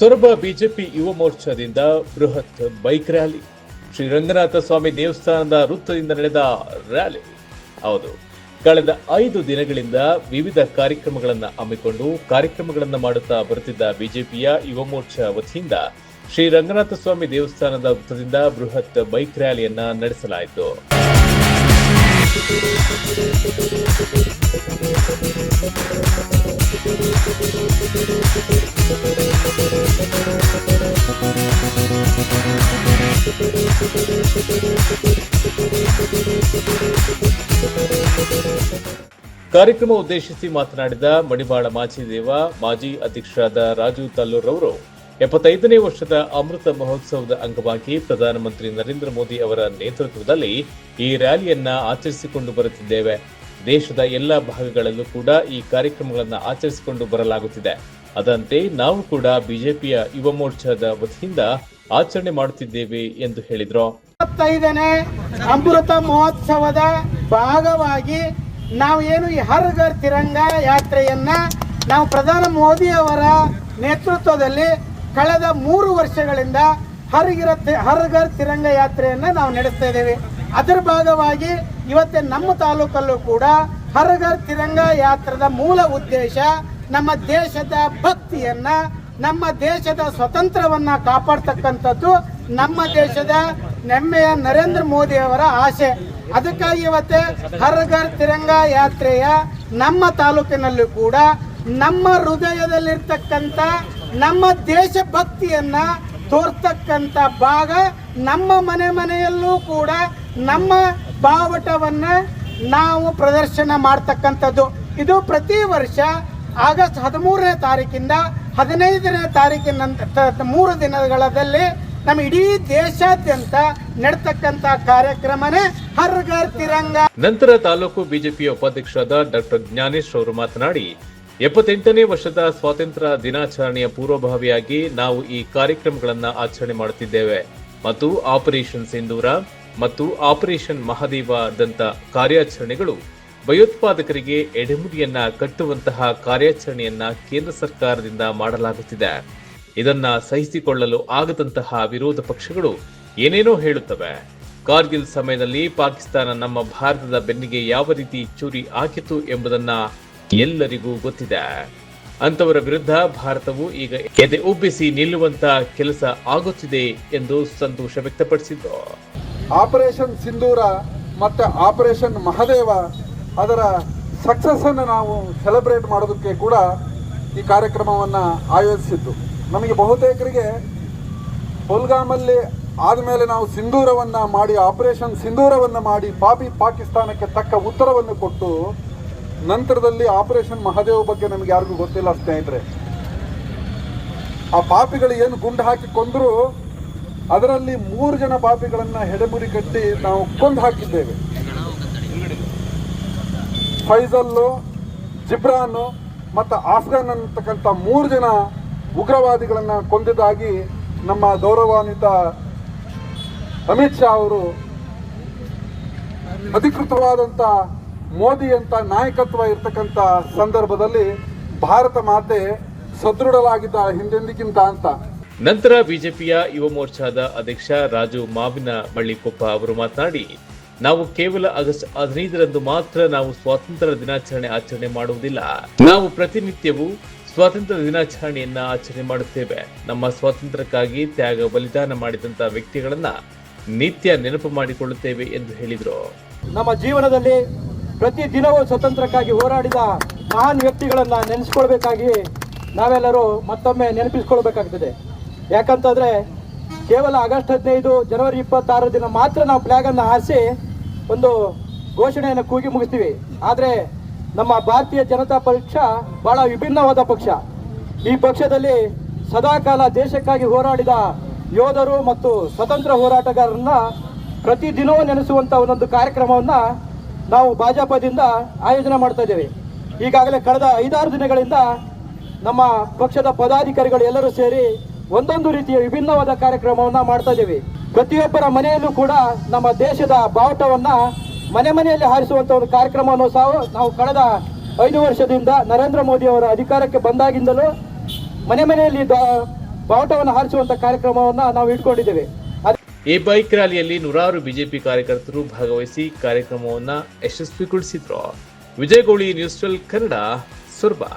Soraba BJP ಯುವ ಮೋರ್ಚಾದಿಂದ ಬೃಹತ್ ಬೈಕ್ ರ್ಯಾಲಿ. ಶ್ರೀ ರಂಗನಾಥ ಸ್ವಾಮಿ ದೇವಸ್ಥಾನದ ವೃತ್ತದಿಂದ ನಡೆದ ರ್ಯಾಲಿ. ಹೌದು. ಕಳೆದ ಐದು ದಿನಗಳಿಂದ ವಿವಿಧ ಕಾರ್ಯಕ್ರಮಗಳನ್ನು ಹಮ್ಮಿಕೊಂಡು ಕಾರ್ಯಕ್ರಮಗಳನ್ನು ಮಾಡುತ್ತಾ ಬರುತ್ತಿದ್ದ ಬಿಜೆಪಿಯ ಯುವ ಮೋರ್ಚಾ ವತಿಯಿಂದ ಶ್ರೀ ರಂಗನಾಥ ಸ್ವಾಮಿ ದೇವಸ್ಥಾನದ ವೃತ್ತದಿಂದ ಬೃಹತ್ ಬೈಕ್ ರ್ಯಾಲಿಯನ್ನ ನಡೆಸಲಾಯಿತು. ಕಾರ್ಯಕ್ರಮ ಉದ್ದೇಶಿಸಿ ಮಾತನಾಡಿದ ಮಡಿವಾಳ ಮಾಚಿದೇವ ಮಾಜಿ ಅಧ್ಯಕ್ಷರಾದ ರಾಜು ತಲ್ಲೂರ್ ಅವರು ಎಪ್ಪತ್ತೈದನೇ ವರ್ಷದ ಅಮೃತ ಮಹೋತ್ಸವದ ಅಂಗವಾಗಿ ಪ್ರಧಾನಮಂತ್ರಿ ನರೇಂದ್ರ ಮೋದಿ ಅವರ ನೇತೃತ್ವದಲ್ಲಿ ಈ ರ್ಯಾಲಿಯನ್ನ ಆಚರಿಸಿಕೊಂಡು ಬರುತ್ತಿದ್ದೇವೆ. ದೇಶದ ಎಲ್ಲ ಭಾಗಗಳಲ್ಲೂ ಕೂಡ ಈ ಕಾರ್ಯಕ್ರಮಗಳನ್ನು ಆಚರಿಸಿಕೊಂಡು ಬರಲಾಗುತ್ತಿದೆ. ಅದಂತೆ ನಾವು ಕೂಡ ಬಿಜೆಪಿಯ ಯುವ ಮೋರ್ಚಾದ ವತಿಯಿಂದ ಆಚರಣೆ ಮಾಡುತ್ತಿದ್ದೇವೆ ಎಂದು ಹೇಳಿದರು. ಅಮೃತ ಮಹೋತ್ಸವದ ಭಾಗವಾಗಿ ನಾವು ಏನು ಈ ಹರ್ ಘರ್ ತಿರಂಗ ಯಾತ್ರೆಯನ್ನ ನಾವು ಪ್ರಧಾನ ಮೋದಿ ಅವರ ನೇತೃತ್ವದಲ್ಲಿ ಕಳೆದ ಮೂರು ವರ್ಷಗಳಿಂದ ಹರ್ಗಿರ ಹರ್ ಘರ್ ತಿರಂಗ ಯಾತ್ರೆಯನ್ನ ನಾವು ನಡೆಸ್ತಾ ಇದ್ದೇವೆ. ಅದರ ಭಾಗವಾಗಿ ಇವತ್ತೇ ನಮ್ಮ ತಾಲೂಕಲ್ಲೂ ಕೂಡ ಹರ್ ಘರ್ ತಿರಂಗ ಯಾತ್ರದ ಮೂಲ ಉದ್ದೇಶ ನಮ್ಮ ದೇಶದ ಭಕ್ತಿಯನ್ನ, ನಮ್ಮ ದೇಶದ ಸ್ವತಂತ್ರವನ್ನ ಕಾಪಾಡ್ತಕ್ಕಂಥದ್ದು ನಮ್ಮ ದೇಶದ ನೆಮ್ಮೆಯ ನರೇಂದ್ರ ಮೋದಿ ಅವರ ಆಸೆ. ಅದಕ್ಕಾಗಿ ಇವತ್ತೆ ಹರ್ ಘರ್ ತಿರಂಗ ಯಾತ್ರೆಯ ನಮ್ಮ ತಾಲೂಕಿನಲ್ಲೂ ಕೂಡ ನಮ್ಮ ಹೃದಯದಲ್ಲಿರ್ತಕ್ಕಂಥ, ನಮ್ಮ ದೇಶಭಕ್ತಿಯನ್ನ ತೋರ್ತಕ್ಕಂಥ ಭಾಗ ನಮ್ಮ ಮನೆ ಮನೆಯಲ್ಲೂ ಕೂಡ ನಮ್ಮ ಬಾವಟವನ್ನ ನಾವು ಪ್ರದರ್ಶನ ಮಾಡ್ತಕ್ಕಂಥದ್ದು. ಇದು ಪ್ರತಿ ವರ್ಷ ಆಗಸ್ಟ್ ಹದಿಮೂರನೇ ತಾರೀಕಿಂದ ಹದಿನೈದನೇ ತಾರೀಕಿನ ಮೂರು ದಿನಗಳಲ್ಲಿ ನಮ್ಮ ಇಡೀ ದೇಶಾದ್ಯಂತ ನಡ್ತಕ್ಕಂಥ ಕಾರ್ಯಕ್ರಮನೇ ಹರ್ ಘರ್ ತಿರಂಗ. ನಂತರ ತಾಲೂಕು ಬಿಜೆಪಿ ಉಪಾಧ್ಯಕ್ಷರಾದ ಡಾಕ್ಟರ್ ಜ್ಞಾನೇಶ್ ಅವರು ಮಾತನಾಡಿ, ಎಪ್ಪತ್ತೆಂಟನೇ ವರ್ಷದ ಸ್ವಾತಂತ್ರ್ಯ ದಿನಾಚರಣೆಯ ಪೂರ್ವಭಾವಿಯಾಗಿ ನಾವು ಈ ಕಾರ್ಯಕ್ರಮಗಳನ್ನು ಆಚರಣೆ ಮಾಡುತ್ತಿದ್ದೇವೆ. ಮತ್ತು ಆಪರೇಷನ್ ಸಿಂಧೂರ ಮತ್ತು ಆಪರೇಷನ್ ಮಹಾದೇವದಂತ ಕಾರ್ಯಾಚರಣೆಗಳು ಭಯೋತ್ಪಾದಕರಿಗೆ ಎಡೆಮುಡಿಯನ್ನ ಕಟ್ಟುವಂತಹ ಕಾರ್ಯಾಚರಣೆಯನ್ನ ಕೇಂದ್ರ ಸರ್ಕಾರದಿಂದ ಮಾಡಲಾಗುತ್ತಿದೆ. ಇದನ್ನ ಸಹಿಸಿಕೊಳ್ಳಲು ಆಗದಂತಹ ವಿರೋಧ ಪಕ್ಷಗಳು ಏನೇನೋ ಹೇಳುತ್ತವೆ. ಕಾರ್ಗಿಲ್ ಸಮಯದಲ್ಲಿ ಪಾಕಿಸ್ತಾನ ನಮ್ಮ ಭಾರತದ ಬೆನ್ನಿಗೆ ಯಾವ ರೀತಿ ಚೂರಿ ಹಾಕಿತು ಎಂಬುದನ್ನ ಎಲ್ಲರಿಗೂ ಗೊತ್ತಿದೆ. ಅಂತವರ ವಿರುದ್ಧ ಭಾರತವು ಈಗ ಎದೆ ಉಬ್ಬಿಸಿ ನಿಲ್ಲುವಂತ ಕೆಲಸ ಆಗುತ್ತಿದೆ ಎಂದು ಸಂತೋಷ ವ್ಯಕ್ತಪಡಿಸಿದ್ದು ಆಪರೇಷನ್ ಸಿಂಧೂರ ಮತ್ತು ಆಪರೇಷನ್ ಮಹದೇವ ಅದರ ಸಕ್ಸಸ್ಸನ್ನು ನಾವು ಸೆಲೆಬ್ರೇಟ್ ಮಾಡೋದಕ್ಕೆ ಕೂಡ ಈ ಕಾರ್ಯಕ್ರಮವನ್ನು ಆಯೋಜಿಸಿದ್ದು. ನಮಗೆ ಬಹುತೇಕರಿಗೆ ಪುಲ್ಗಾಮಲ್ಲಿ ಆದಮೇಲೆ ನಾವು ಸಿಂಧೂರವನ್ನು ಮಾಡಿ, ಆಪರೇಷನ್ ಸಿಂಧೂರವನ್ನು ಮಾಡಿ, ಪಾಪಿ ಪಾಕಿಸ್ತಾನಕ್ಕೆ ತಕ್ಕ ಉತ್ತರವನ್ನು ಕೊಟ್ಟು ನಂತರದಲ್ಲಿ ಆಪರೇಷನ್ ಮಹದೇವ್ ಬಗ್ಗೆ ನಮಗೆ ಯಾರಿಗೂ ಗೊತ್ತಿಲ್ಲ ಸ್ನೇಹಿತರೆ. ಆ ಪಾಪಿಗಳು ಏನು ಗುಂಡು ಹಾಕಿ ಕೊಂದರೂ, ಅದರಲ್ಲಿ ಮೂರು ಜನ ಪಾಪಿಗಳನ್ನು ಹೆಡೆಮುರಿ ಕಟ್ಟಿ ನಾವು ಕೊಂದು ಹಾಕಿದ್ದೇವೆ. ಫೈಜಲ್ಲು ಜಿಬ್ರಾನು ಮತ್ತು ಆಫ್ಘಾನ್ ಅಂತಕ್ಕಂಥ ಮೂರು ಜನ ಉಗ್ರವಾದಿಗಳನ್ನು ಕೊಂದಿದ್ದಾಗಿ ನಮ್ಮ ಗೌರವಾನ್ವಿತ ಅಮಿತ್ ಶಾ ಅವರು ಅಧಿಕೃತವಾದಂಥ ಮೋದಿ ಅಂತ ನಾಯಕತ್ವ ಇರ್ತಕ್ಕಂಥ ಸಂದರ್ಭದಲ್ಲಿ ಭಾರತ ಮಾತೆ ಸದೃಢವಾಗಿದ್ದ ಹಿಂದೆಂದಿಗಿಂತ ಅಂತ. ನಂತರ ಬಿಜೆಪಿಯ ಯುವ ಮೋರ್ಚಾದ ಅಧ್ಯಕ್ಷ ರಾಜು ಮಾವಿನ ಬಳ್ಳಿಕೊಪ್ಪ ಅವರು ಮಾತನಾಡಿ, ನಾವು ಕೇವಲ ಆಗಸ್ಟ್ ಹದಿನೈದರಂದು ಮಾತ್ರ ನಾವು ಸ್ವಾತಂತ್ರ್ಯ ದಿನಾಚರಣೆ ಆಚರಣೆ ಮಾಡುವುದಿಲ್ಲ. ನಾವು ಪ್ರತಿನಿತ್ಯವೂ ಸ್ವಾತಂತ್ರ್ಯ ದಿನಾಚರಣೆಯನ್ನ ಆಚರಣೆ ಮಾಡುತ್ತೇವೆ. ನಮ್ಮ ಸ್ವಾತಂತ್ರ್ಯಕ್ಕಾಗಿ ತ್ಯಾಗ, ಬಲಿದಾನ ಮಾಡಿದಂತ ವ್ಯಕ್ತಿಗಳನ್ನ ನಿತ್ಯ ನೆನಪು ಮಾಡಿಕೊಳ್ಳುತ್ತೇವೆ ಎಂದು ಹೇಳಿದರು. ನಮ್ಮ ಜೀವನದಲ್ಲಿ ಪ್ರತಿ ದಿನವೂ ಸ್ವತಂತ್ರಕ್ಕಾಗಿ ಹೋರಾಡಿದ ಮಹಾನ್ ವ್ಯಕ್ತಿಗಳನ್ನ ನೆನೆಸ್ಕೊಳ್ಬೇಕಾಗಿ ನಾವೆಲ್ಲರೂ ಮತ್ತೊಮ್ಮೆ ನೆನಪಿಸ್ಕೊಳ್ಬೇಕಾಗ್ತದೆ. ಯಾಕಂತಂದ್ರೆ ಕೇವಲ ಆಗಸ್ಟ್ ಹದಿನೈದು ಜನವರಿ ಇಪ್ಪತ್ತಾರು ದಿನ ಮಾತ್ರ ನಾವು ಫ್ಲಾಗ್ ಅನ್ನು ಹಾರಿಸಿ ಒಂದು ಘೋಷಣೆಯನ್ನು ಕೂಗಿ ಮುಗಿಸ್ತೀವಿ. ಆದರೆ ನಮ್ಮ ಭಾರತೀಯ ಜನತಾ ಪಕ್ಷ ಬಹಳ ವಿಭಿನ್ನವಾದ ಪಕ್ಷ. ಈ ಪಕ್ಷದಲ್ಲಿ ಸದಾಕಾಲ ದೇಶಕ್ಕಾಗಿ ಹೋರಾಡಿದ ಯೋಧರು ಮತ್ತು ಸ್ವತಂತ್ರ ಹೋರಾಟಗಾರರನ್ನ ಪ್ರತಿ ದಿನವೂ ನೆನೆಸುವಂತ ಒಂದೊಂದು ಕಾರ್ಯಕ್ರಮವನ್ನ ನಾವು ಭಾಜಪದಿಂದ ಆಯೋಜನೆ ಮಾಡ್ತಾ ಇದ್ದೇವೆ. ಈಗಾಗಲೇ ಕಳೆದ ಐದಾರು ದಿನಗಳಿಂದ ನಮ್ಮ ಪಕ್ಷದ ಪದಾಧಿಕಾರಿಗಳು ಎಲ್ಲರೂ ಸೇರಿ ಒಂದೊಂದು ರೀತಿಯ ವಿಭಿನ್ನವಾದ ಕಾರ್ಯಕ್ರಮವನ್ನ ಮಾಡ್ತಾ ಇದ್ದೇವೆ. ಪ್ರತಿಯೊಬ್ಬರ ಮನೆಯಲ್ಲೂ ಕೂಡ ನಮ್ಮ ದೇಶದ ಬಾವುಟವನ್ನ ಮನೆ ಮನೆಯಲ್ಲಿ ಹಾರಿಸುವಂತ ಒಂದು ಕಾರ್ಯಕ್ರಮವನ್ನು ಸಹ ನಾವು ಕಳೆದ ಐದು ವರ್ಷದಿಂದ ನರೇಂದ್ರ ಮೋದಿ ಅವರ ಅಧಿಕಾರಕ್ಕೆ ಬಂದಾಗಿಂದಲೂ ಮನೆ ಮನೆಯಲ್ಲಿ ಬಾವುಟವನ್ನು ಹಾರಿಸುವಂತ ಕಾರ್ಯಕ್ರಮವನ್ನು ನಾವು ಇಟ್ಕೊಂಡಿದ್ದೇವೆ. ಈ ಬೈಕ್ ರ್ಯಾಲಿಯಲ್ಲಿ ನೂರಾರು ಬಿಜೆಪಿ ಕಾರ್ಯಕರ್ತರು ಭಾಗವಹಿಸಿ ಕಾರ್ಯಕ್ರಮವನ್ನು ಯಶಸ್ವಿಗೊಳಿಸಿದ್ರು. ವಿಜಯಗೋಳಿ ನ್ಯೂಸ್ ಟ್ವೆಲ್ ಕನ್ನಡ ಸುರ್ಬಾ